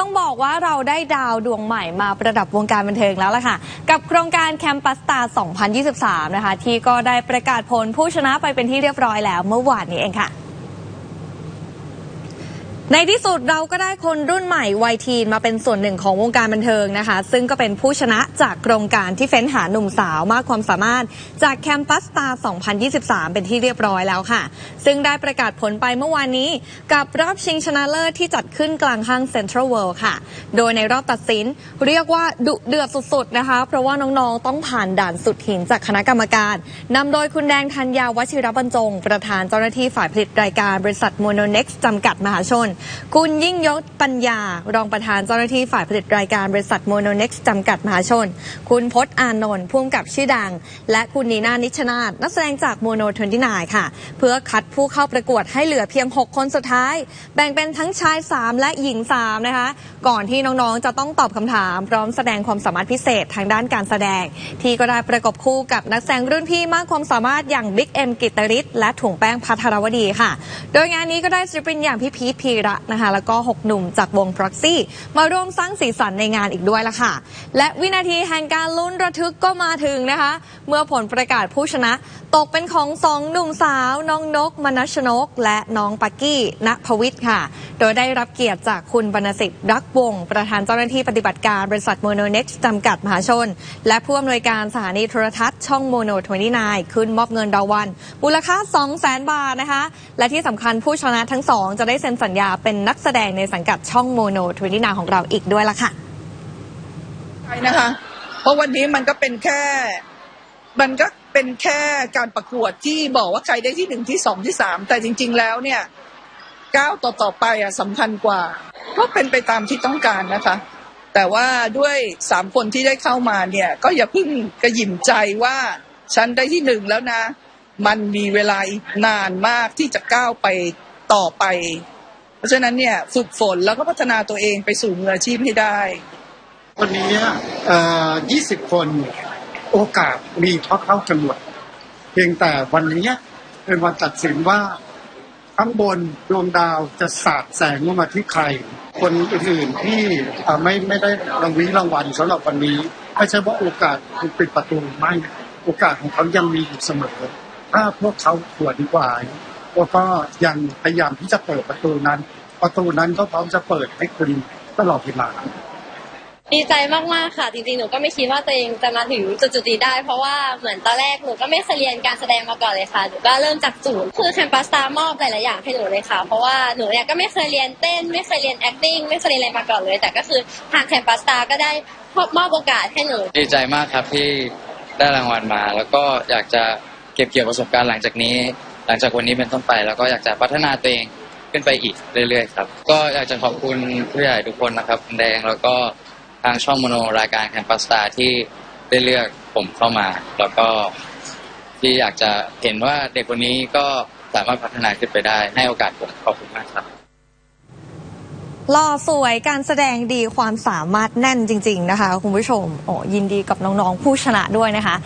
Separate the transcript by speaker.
Speaker 1: ต้องบอกว่าเราได้ดาวดวงใหม่มาประดับวงการบันเทิงแล้วล่ะค่ะ กับโครงการแคมปัสตา2023 นะคะ ที่ก็ได้ประกาศผลผู้ชนะไปเป็นที่เรียบร้อยแล้วเมื่อวานนี้เองค่ะ ในที่สุดเราก็ได้คนรุ่นใหม่วัยทีนมาเป็นส่วนหนึ่งของวงการบันเทิงนะคะ ซึ่งก็เป็นผู้ชนะจากโครงการที่เฟ้นหาหนุ่มสาวมากความสามารถ จากแคมปัสตา 2023 เป็นที่เรียบร้อยแล้วค่ะ ซึ่งได้ประกาศผลไปเมื่อวานนี้ กับรอบชิงชนะเลิศที่จัดขึ้นกลางห้างเซ็นทรัลเวิลด์ค่ะ โดยในรอบตัดสินเรียกว่าดุเดือดสุดๆนะคะ เพราะว่าน้องๆต้องผ่านด่านสุดหินจากคณะกรรมการนำโดยคุณแดงธัญญาวชิรบรรจง ประธานเจ้าหน้าที่ฝ่ายผลิตรายการบริษัทโมโนเน็กซ์จำกัดมหาชนคุณยิ่งยศปัญญา รองประธานเจ้าหน้าที่ฝ่ายผลิตรายการบริษัทโมโนเน็กซ์จำกัดมหาชน คุณพศอานนท์ผู้กำกับชื่อดัง และคุณนีนานิชนาธนักแสดงจากโมโนทนที่นายค่ะ เพื่อคัดผู้เข้าประกวดให้เหลือเพียง 6 คนสุดท้าย แบ่งเป็นทั้งชาย 3 และหญิง 3 นะคะ ก่อนที่น้องๆจะต้องตอบคำถาม พร้อมแสดงความสามารถพิเศษทางด้านการแสดง ที่ก็ได้ประกบคู่กับนักแสดงรุ่นพี่มากความสามารถอย่างบิ๊กเอ็มกิตตริศและถุงแป้งพัทรวดีค่ะ โดยงานนี้ก็ได้ศิลปินอย่างพี่พีทพีระนะคะแล้วก็ 6 หนุ่มจากวง Proxy มาร่วมสร้างสีสันในงานอีกด้วยละค่ะ และวินาทีแห่งการลุ้นระทึกก็มาถึงนะคะ เมื่อผลประกาศผู้ชนะ ตกเป็นของสองหนุ่มสาว น้องนก มนัชนก และน้องปักกี้ณภวิทย์ค่ะ โดยได้รับเกียรติจากคุณบรรสิทธิ์รักวง ประธานเจ้าหน้าที่ปฏิบัติการบริษัทโมโนเน็กจำกัดมหาชน และผู้อำนวยการสถานีโทรทัศน์ช่องโมโน29ขึ้นมอบเงินรางวัลมูลค่า2 0 0 0 0 0 บาทนะคะ และที่สำคัญผู้ชนะทั้งสองจะได้เซ็นสัญญาเป็นนักแสดงในสังกัดช่องโมโน29ของเราอีกด้วยละค่ะ
Speaker 2: ใช่นะคะ เพราะวันนี้มันก็เป็นแค่ มันก็เป็นแค่การประกวดที่บอกว่าใครได้ที่หนึ่งที่สองที่สามแต่จริง ๆ แล้วเนี่ยก้าวต่อต่อไปอะสำคัญกว่า ก็เป็นไปตามที่ต้องการนะคะ แต่ว่าด้วยสามคนที่ได้เข้ามาเนี่ย ก็อย่าเพิ่งกระหยิ่มใจว่าฉันได้ที่หนึ่งแล้วนะ มันมีเวลาอีกนานมากที่จะก้าวไปต่อไป เพราะฉะนั้นเนี่ยฝึกฝนแล้วก็พัฒนาตัวเองไปสู่มืออาชีพให้ได้
Speaker 3: วันนี้เนี่ยเอ่อ20คนโอกาสมีเท่าๆกันหมดเพียงแต่วันนี้เป็นวันตัดสินว่าข้างบนดวงดาวจะสาดแสงลงมาที่ใคร คนอื่นๆที่ไม่ไม่ได้รางวีรางวัลสำหรับวันนี้ไม่ใช่ว่าโอกาสถูกปิดประตูไม่ โอกาสของเขายังมีอยู่เสมอ ถ้าพวกเขาขวนกว่า แล้วก็ยังพยายามที่จะเปิดประตูนั้น ประตูนั้นก็พร้อมจะเปิดให้คุณตลอดเวลา
Speaker 4: ดีใจมากๆค่ะจริงๆหนูก็ไม่คิดว่าตัวเองจะมาถึงจุดๆนี้ได้ เพราะว่าเหมือนตอนแรกหนูก็ไม่เคยเรียนการแสดงมาก่อนเลยค่ะหนูก็เริ่มจากศูนย์คือแคมปัสตามอบหลายๆอย่างให้หนูเลยค่ะ เพราะว่าหนูเนี่ยก็ไม่เคยเรียนเต้น ไม่เคยเรียน acting ไม่เคยเรียนอะไรมาก่อนเลย แต่ก็คือทางแคมปัสตาก็ได้มอบโอกาสให้หนู
Speaker 5: ดีใจมากครับที่ได้รางวัลมา แล้วก็อยากจะเก็บเกี่ยวประสบการณ์หลังจากนี้ หลังจากวันนี้เป็นต้นไปแล้วก็อยากจะพัฒนาตัวเองขึ้นไปอีกเรื่อยๆครับ ก็อยากจะขอบคุณผู้ใหญ่ทุกคนนะครับแดงแล้วก็ทางช่องโมโนรายการแคมปัสตาที่ได้เลือกผมเข้ามา แล้วก็ที่อยากจะเห็นว่าเด็กคนนี้ก็สามารถพัฒนาขึ้นไปได้ให้โอกาสผมขอบคุณมากครับ
Speaker 1: หล่อสวยการแสดงดีความสามารถแน่นจริง ๆ นะคะ คุณผู้ชมโอ้ยินดีกับน้อง ๆ ผู้ชนะด้วยนะคะ